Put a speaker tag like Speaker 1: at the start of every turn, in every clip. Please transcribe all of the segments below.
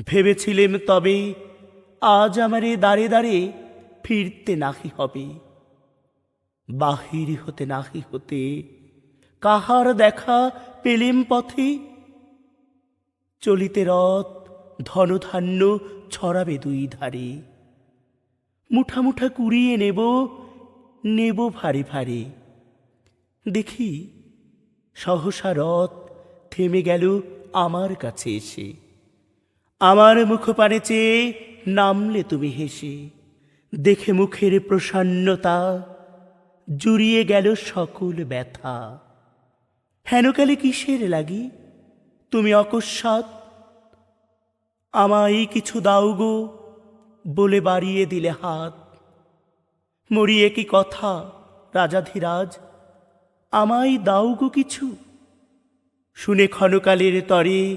Speaker 1: ভেবেছিলেম তবে আজ আমারে দাঁড়ে দাঁড়ে ফিরতে নাহি হবে। বাহির হতে নাহি হতে কাহার দেখা পেলেম পথে? চলিতে রথ ধনধান্য ছড়াবে দুই ধারে। মুঠা মুঠা কুড়িয়ে নেব নেব ভারে ভারে। দেখি, সহসা রথ থেমে গেল আমার কাছে এসে। আমার মুখপানে চেয়ে নামলে তুমি হেসে, দেখে মুখের প্রসন্নতা জুড়িয়ে গেল সকল ব্যথা। হেনকালে কিসের লাগি? তুমি অকস্মাৎ আমায় কিছু দাও গো বলে বাড়িয়ে দিলে হাত। মরিয়ে কি কথা রাজাধিরাজ আমায় দাও গো কিছু। শুনে ক্ষণকালের তরে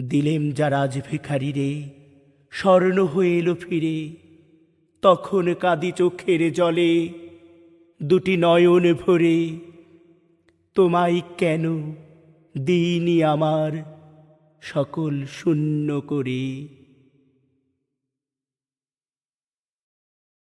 Speaker 1: দিলেম যারাজ ভিখারি রে, স্বর্ণ হয়ে এলো ফিরে। তখন কাঁদি চোখের জলে, দুটি নয়ন ভরে তোমাই কেন দিইনি আমার সকল শূন্য করে?